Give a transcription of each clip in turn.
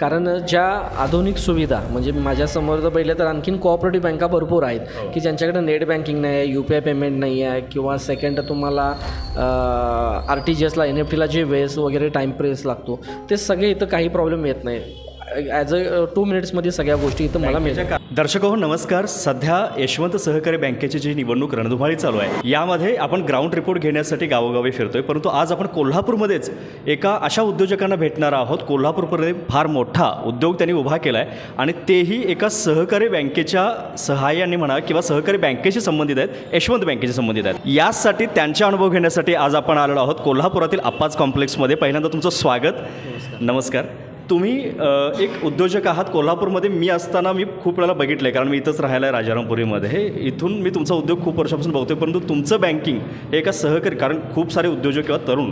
कारण ज्या आधुनिक सुविधा म्हणजे माझ्यासमोर जर पहिले तर आणखीन कोऑपरेटिव्ह बँका भरपूर आहेत की ज्यांच्याकडे नेट बँकिंग नाही आहे यू पी आय पेमेंट नाही आहे किंवा सेकंड तुम्हाला आर टी जी एसला एन एफ टीला जे वेस वगैरे टाईम प्रेस लागतो ते सगळे इथं काही प्रॉब्लेम येत नाही. ॲज अ टू मिनिट्समध्ये सगळ्या गोष्टी इथं मला मिळतात. दर्शक हो नमस्कार. सध्या यशवंत सहकारी बँकेची जी निवडणूक रणधुमाळी चालू आहे यामध्ये आपण ग्राउंड रिपोर्ट घेण्यासाठी गावोगावी फिरतोय परंतु आज आपण कोल्हापूरमध्येच एका अशा उद्योजकांना भेटणार आहोत. कोल्हापूरमध्ये फार मोठा उद्योग त्यांनी उभा केला आहे आणि तेही एका सहकारी बँकेच्या सहाय्याने म्हणा किंवा सहकारी बँकेशी संबंधित आहेत यशवंत बँकेशी संबंधित आहेत. यासाठी त्यांचा अनुभव घेण्यासाठी आज आपण आलेलो आहोत कोल्हापुरातील आप्पाज कॉम्प्लेक्समध्ये पहिल्यांदा तुमचं स्वागत. नमस्कार. तुम्ही एक उद्योजक आहात कोल्हापूरमध्ये. मी असताना मी खूप वेळेला बघितलं आहे कारण मी इथंच राहायला आहे राजारामपुरीमध्ये. हे इथून मी तुमचा उद्योग खूप वर्षापासून बघतोय परंतु तुमचं बँकिंग हे एका सहकारी कारण खूप सारे उद्योजक किंवा तरुण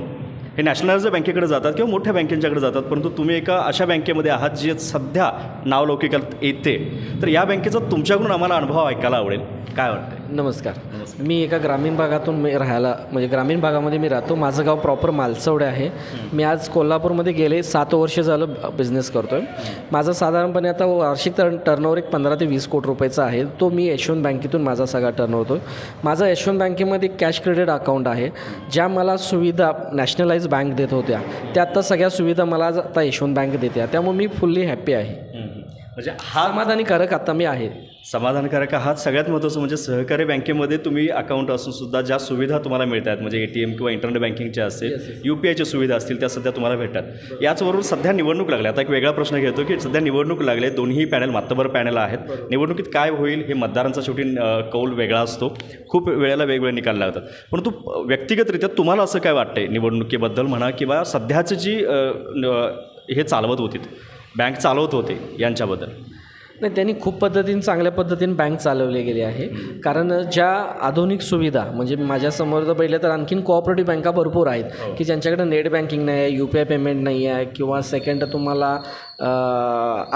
हे नॅशनलाइज बँकेकडे जातात किंवा मोठ्या बँकेंच्याकडे जातात परंतु तुम्ही एका अशा बँकेमध्ये आहात जी सध्या नावलौकिकात येते. तर या बँकेचा तुमच्याकडून आम्हाला अनुभव ऐकायला आवडेल. काय वाटतंय? नमस्कार. मी एका ग्रामीण भागातून मी राहायला म्हणजे ग्रामीण भागामध्ये मी राहतो. माझं गाव प्रॉपर मालसवडे आहे. मी आज कोल्हापूरमध्ये गेले सात वर्ष झालं बिझनेस करतो आहे माझं साधारणपणे आता वार्षिक टर्न टर्नओव्हर एक पंधरा ते वीस कोटी रुपयाचा आहे. तो मी यशवंत बँकेतून माझा सगळा टर्न होतो माझं यशवंत बँकेमध्ये कॅश क्रेडिट अकाउंट आहे. ज्या मला सुविधा नॅशनलाइज बँक देत होत्या. त्या आता सगळ्या सुविधा मला आता यशवंत बँक देते त्यामुळे मी फुल्ली हॅप्पी आहे. म्हणजे हा समाधानीकारक आता मी आहे. समाधानकारक आहात. सगळ्यात महत्त्वाचं म्हणजे सहकारी बँकेमध्ये तुम्ही अकाउंट असून सुद्धा ज्या सुविधा तुम्हाला मिळतात म्हणजे ए टी एम किंवा इंटरनेट बँकिंगच्या असतील यू पी आयच्या सुविधा असतील त्या सध्या तुम्हाला भेटतात. याचबरोबर सध्या निवडणूक लागल्या. आता एक वेगळा प्रश्न घेतो की सध्या निवडणूक लागले दोन्ही पॅनल मातबर पॅनल आहेत. निवडणुकीत काय होईल हे मतदारांचा शेवटी कौल वेगळा असतो. खूप वेळेला वेगवेगळे निकाल लागतात. परंतु व्यक्तिगतरित्या तुम्हाला असं काय वाटतंय निवडणुकीबद्दल म्हणा किंवा सध्याचं जी हे चालवत होती बँक चालवत होते यांच्याबद्दल. नाही त्यांनी खूप पद्धतीने चांगल्या पद्धतीने बँक चालवली गेली आहे. कारण ज्या आधुनिक सुविधा म्हणजे माझ्यासमोर जर पहिले तर आणखीन कोऑपरेटिव्ह बँका भरपूर आहेत की ज्यांच्याकडे नेट बँकिंग नाही आहे यू पी आय पेमेंट नाही आहे किंवा सेकंड तुम्हाला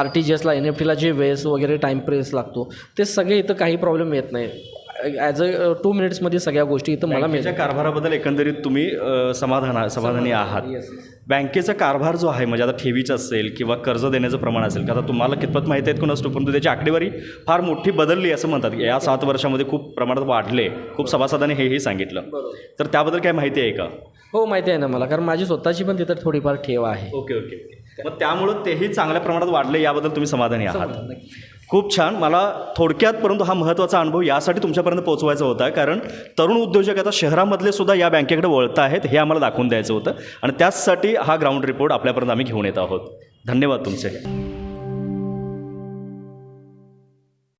आर टी जी एसला एन एफ टीला जे वेस वगैरे टाईम प्रेस लागतो ते सगळे इथं काही प्रॉब्लेम येत नाही. ॲज अ टू मिनिट्समध्ये सगळ्या गोष्टी इथं मला बँकेच्या मिळतात. कारभाराबद्दल एकंदरीत तुम्ही अ, समाधान समाधानी. आहात. बँकेचा कारभार जो आहे म्हणजे आता ठेवीचा असेल किंवा कर्ज देण्याचं प्रमाण असेल का आता तुम्हाला कितपत माहिती आहेत कोण असतो परंतु त्याची आकडेवारी फार मोठी बदलली असं म्हणतात. की या सात वर्षामध्ये खूप प्रमाणात वाढले. खूप सभासदांनी हेही सांगितलं. तर त्याबद्दल काय माहिती आहे का? हो माहिती आहे ना मला कारण माझी स्वतःची पण तिथं थोडीफार ठेव आहे. Okay okay. मग त्यामुळं तेही चांगल्या प्रमाणात वाढले याबद्दल तुम्ही समाधानी आहात. खूप छान. मला थोडक्यात परंतु हा महत्त्वाचा अनुभव यासाठी तुमच्यापर्यंत पोहोचवायचा होता. कारण तरुण उद्योजक आता शहरामधले सुद्धा या बँकेकडे वळत आहेत हे आम्हाला दाखवून द्यायचं होतं. आणि त्याचसाठी हा ग्राउंड रिपोर्ट आपल्यापर्यंत आम्ही घेऊन येत आहोत. धन्यवाद तुमचे.